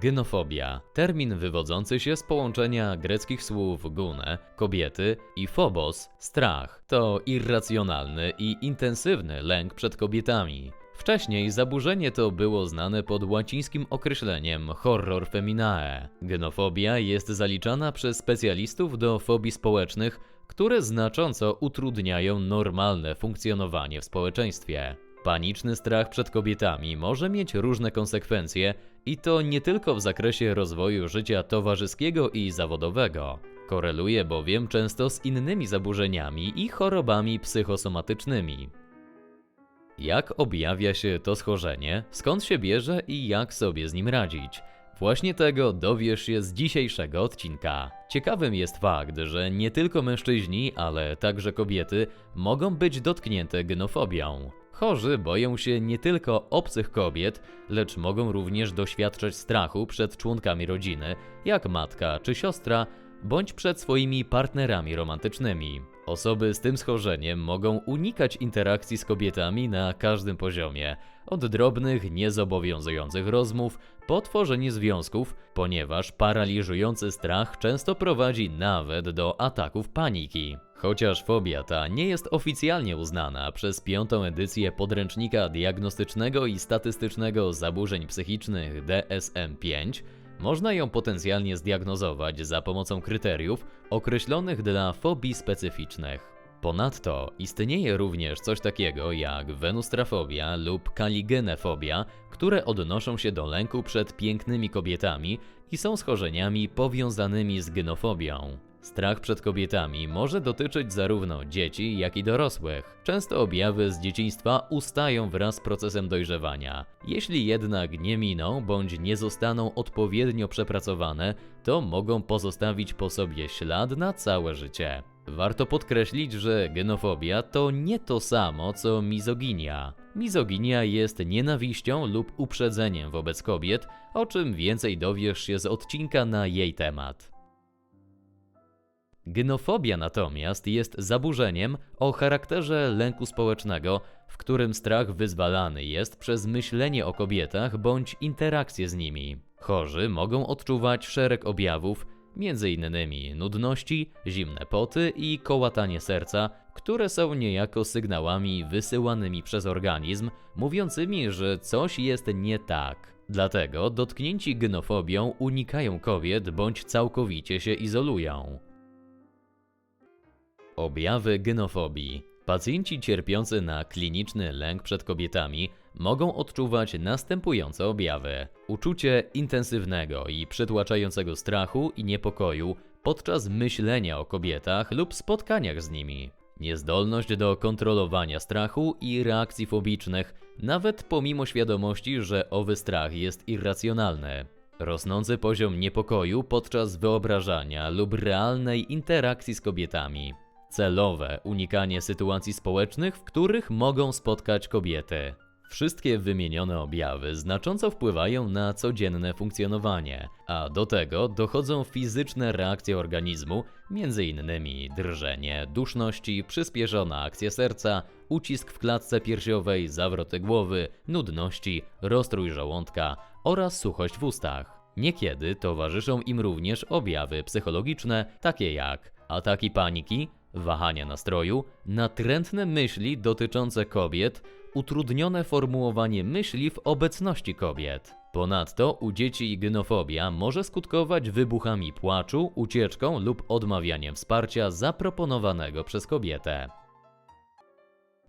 Genofobia. Termin wywodzący się z połączenia greckich słów gune, kobiety i phobos, strach. To irracjonalny i intensywny lęk przed kobietami. Wcześniej zaburzenie to było znane pod łacińskim określeniem horror feminae. Genofobia jest zaliczana przez specjalistów do fobii społecznych, które znacząco utrudniają normalne funkcjonowanie w społeczeństwie. Paniczny strach przed kobietami może mieć różne konsekwencje i to nie tylko w zakresie rozwoju życia towarzyskiego i zawodowego. Koreluje bowiem często z innymi zaburzeniami i chorobami psychosomatycznymi. Jak objawia się to schorzenie, skąd się bierze i jak sobie z nim radzić? Właśnie tego dowiesz się z dzisiejszego odcinka. Ciekawym jest fakt, że nie tylko mężczyźni, ale także kobiety mogą być dotknięte genofobią. Chorzy boją się nie tylko obcych kobiet, lecz mogą również doświadczać strachu przed członkami rodziny, jak matka czy siostra, bądź przed swoimi partnerami romantycznymi. Osoby z tym schorzeniem mogą unikać interakcji z kobietami na każdym poziomie, od drobnych, niezobowiązujących rozmów po tworzenie związków, ponieważ paraliżujący strach często prowadzi nawet do ataków paniki. Chociaż fobia ta nie jest oficjalnie uznana przez piątą edycję podręcznika diagnostycznego i statystycznego zaburzeń psychicznych DSM-5, można ją potencjalnie zdiagnozować za pomocą kryteriów określonych dla fobii specyficznych. Ponadto istnieje również coś takiego jak wenustrafobia lub kaligenefobia, które odnoszą się do lęku przed pięknymi kobietami i są schorzeniami powiązanymi z genofobią. Strach przed kobietami może dotyczyć zarówno dzieci, jak i dorosłych. Często objawy z dzieciństwa ustają wraz z procesem dojrzewania. Jeśli jednak nie miną bądź nie zostaną odpowiednio przepracowane, to mogą pozostawić po sobie ślad na całe życie. Warto podkreślić, że genofobia to nie to samo co mizoginia. Mizoginia jest nienawiścią lub uprzedzeniem wobec kobiet, o czym więcej dowiesz się z odcinka na jej temat. Genofobia natomiast jest zaburzeniem o charakterze lęku społecznego, w którym strach wyzwalany jest przez myślenie o kobietach bądź interakcje z nimi. Chorzy mogą odczuwać szereg objawów, m.in. nudności, zimne poty i kołatanie serca, które są niejako sygnałami wysyłanymi przez organizm, mówiącymi, że coś jest nie tak. Dlatego dotknięci genofobią unikają kobiet bądź całkowicie się izolują. Objawy genofobii. Pacjenci cierpiący na kliniczny lęk przed kobietami mogą odczuwać następujące objawy: uczucie intensywnego i przytłaczającego strachu i niepokoju podczas myślenia o kobietach lub spotkaniach z nimi. Niezdolność do kontrolowania strachu i reakcji fobicznych, nawet pomimo świadomości, że owy strach jest irracjonalny. Rosnący poziom niepokoju podczas wyobrażania lub realnej interakcji z kobietami. Celowe unikanie sytuacji społecznych, w których mogą spotkać kobiety. Wszystkie wymienione objawy znacząco wpływają na codzienne funkcjonowanie, a do tego dochodzą fizyczne reakcje organizmu, m.in. drżenie, duszności, przyspieszona akcja serca, ucisk w klatce piersiowej, zawroty głowy, nudności, roztrój żołądka oraz suchość w ustach. Niekiedy towarzyszą im również objawy psychologiczne, takie jak ataki paniki, wahania nastroju, natrętne myśli dotyczące kobiet, utrudnione formułowanie myśli w obecności kobiet. Ponadto u dzieci genofobia może skutkować wybuchami płaczu, ucieczką lub odmawianiem wsparcia zaproponowanego przez kobietę.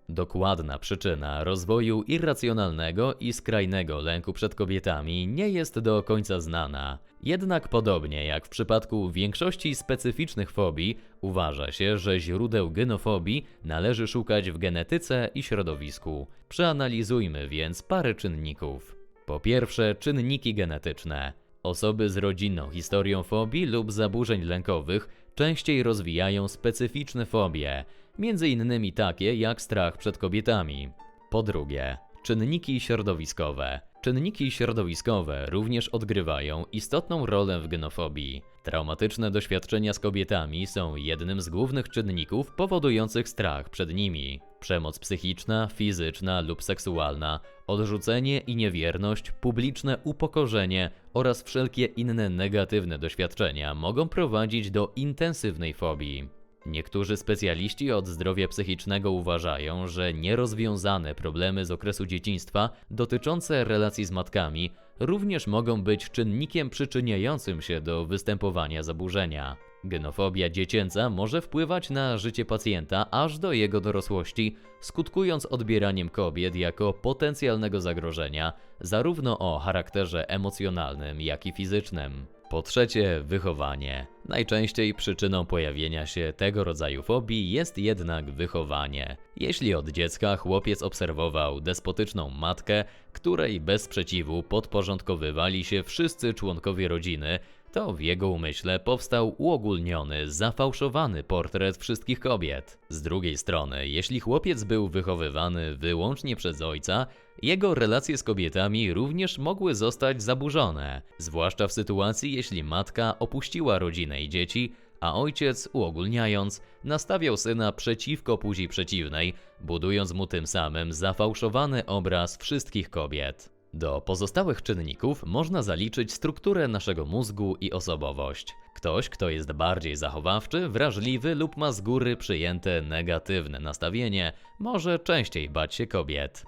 Dokładna przyczyna rozwoju irracjonalnego i skrajnego lęku przed kobietami nie jest do końca znana. Jednak podobnie jak w przypadku większości specyficznych fobii, uważa się, że źródeł genofobii należy szukać w genetyce i środowisku. Przeanalizujmy więc parę czynników. Po pierwsze, czynniki genetyczne. Osoby z rodzinną historią fobii lub zaburzeń lękowych częściej rozwijają specyficzne fobie, między innymi takie jak strach przed kobietami. Po drugie, czynniki środowiskowe. Czynniki środowiskowe również odgrywają istotną rolę w genofobii. Traumatyczne doświadczenia z kobietami są jednym z głównych czynników powodujących strach przed nimi. Przemoc psychiczna, fizyczna lub seksualna, odrzucenie i niewierność, publiczne upokorzenie oraz wszelkie inne negatywne doświadczenia mogą prowadzić do intensywnej fobii. Niektórzy specjaliści od zdrowia psychicznego uważają, że nierozwiązane problemy z okresu dzieciństwa dotyczące relacji z matkami również mogą być czynnikiem przyczyniającym się do występowania zaburzenia. Genofobia dziecięca może wpływać na życie pacjenta aż do jego dorosłości, skutkując odbieraniem kobiet jako potencjalnego zagrożenia, zarówno o charakterze emocjonalnym, jak i fizycznym. Po trzecie, wychowanie. Najczęściej przyczyną pojawienia się tego rodzaju fobii jest jednak wychowanie. Jeśli od dziecka chłopiec obserwował despotyczną matkę, której bez sprzeciwu podporządkowywali się wszyscy członkowie rodziny, to w jego umyśle powstał uogólniony, zafałszowany portret wszystkich kobiet. Z drugiej strony, jeśli chłopiec był wychowywany wyłącznie przez ojca, jego relacje z kobietami również mogły zostać zaburzone, zwłaszcza w sytuacji, jeśli matka opuściła rodzinę i dzieci, a ojciec, uogólniając, nastawiał syna przeciwko płci przeciwnej, budując mu tym samym zafałszowany obraz wszystkich kobiet. Do pozostałych czynników można zaliczyć strukturę naszego mózgu i osobowość. Ktoś, kto jest bardziej zachowawczy, wrażliwy lub ma z góry przyjęte negatywne nastawienie, może częściej bać się kobiet.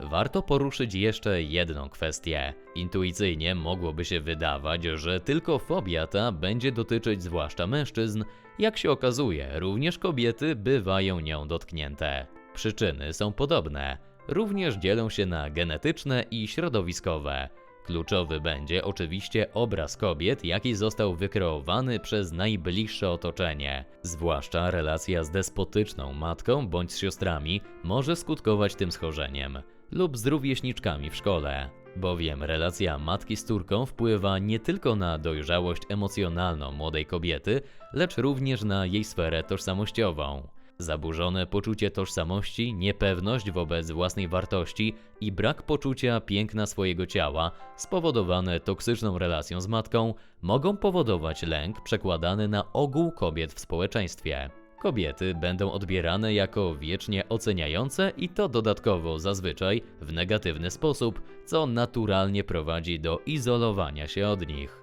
Warto poruszyć jeszcze jedną kwestię. Intuicyjnie mogłoby się wydawać, że tylko fobia ta będzie dotyczyć zwłaszcza mężczyzn. Jak się okazuje, również kobiety bywają nią dotknięte. Przyczyny są podobne. Również dzielą się na genetyczne i środowiskowe. Kluczowy będzie oczywiście obraz kobiet, jaki został wykreowany przez najbliższe otoczenie. Zwłaszcza relacja z despotyczną matką bądź z siostrami może skutkować tym schorzeniem lub z rówieśniczkami w szkole. Bowiem relacja matki z córką wpływa nie tylko na dojrzałość emocjonalną młodej kobiety, lecz również na jej sferę tożsamościową. Zaburzone poczucie tożsamości, niepewność wobec własnej wartości i brak poczucia piękna swojego ciała, spowodowane toksyczną relacją z matką, mogą powodować lęk przekładany na ogół kobiet w społeczeństwie. Kobiety będą odbierane jako wiecznie oceniające i to dodatkowo zazwyczaj w negatywny sposób, co naturalnie prowadzi do izolowania się od nich.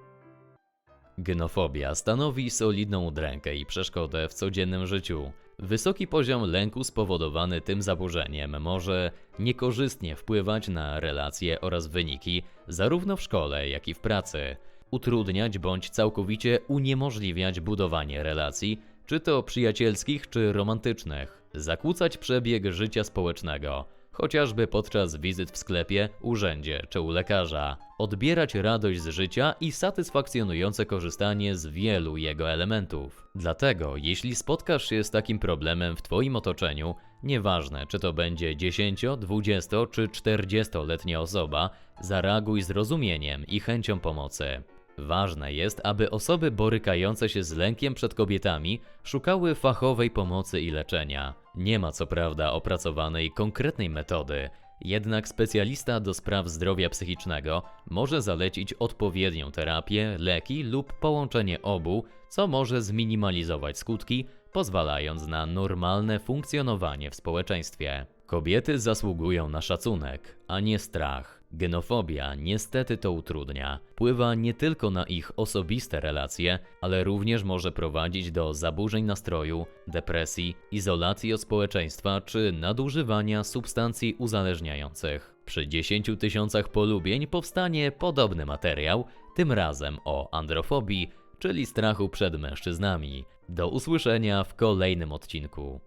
Genofobia stanowi solidną udrękę i przeszkodę w codziennym życiu. Wysoki poziom lęku spowodowany tym zaburzeniem może niekorzystnie wpływać na relacje oraz wyniki, zarówno w szkole, jak i w pracy. Utrudniać bądź całkowicie uniemożliwiać budowanie relacji, czy to przyjacielskich, czy romantycznych. Zakłócać przebieg życia społecznego, chociażby podczas wizyt w sklepie, urzędzie czy u lekarza. Odbierać radość z życia i satysfakcjonujące korzystanie z wielu jego elementów. Dlatego, jeśli spotkasz się z takim problemem w Twoim otoczeniu, nieważne czy to będzie 10, 20 czy 40-letnia osoba, zareaguj z rozumieniem i chęcią pomocy. Ważne jest, aby osoby borykające się z lękiem przed kobietami szukały fachowej pomocy i leczenia. Nie ma co prawda opracowanej konkretnej metody, jednak specjalista do spraw zdrowia psychicznego może zalecić odpowiednią terapię, leki lub połączenie obu, co może zminimalizować skutki, pozwalając na normalne funkcjonowanie w społeczeństwie. Kobiety zasługują na szacunek, a nie strach. Genofobia niestety to utrudnia. Wpływa nie tylko na ich osobiste relacje, ale również może prowadzić do zaburzeń nastroju, depresji, izolacji od społeczeństwa czy nadużywania substancji uzależniających. Przy 10 tysiącach polubień powstanie podobny materiał, tym razem o androfobii, czyli strachu przed mężczyznami. Do usłyszenia w kolejnym odcinku.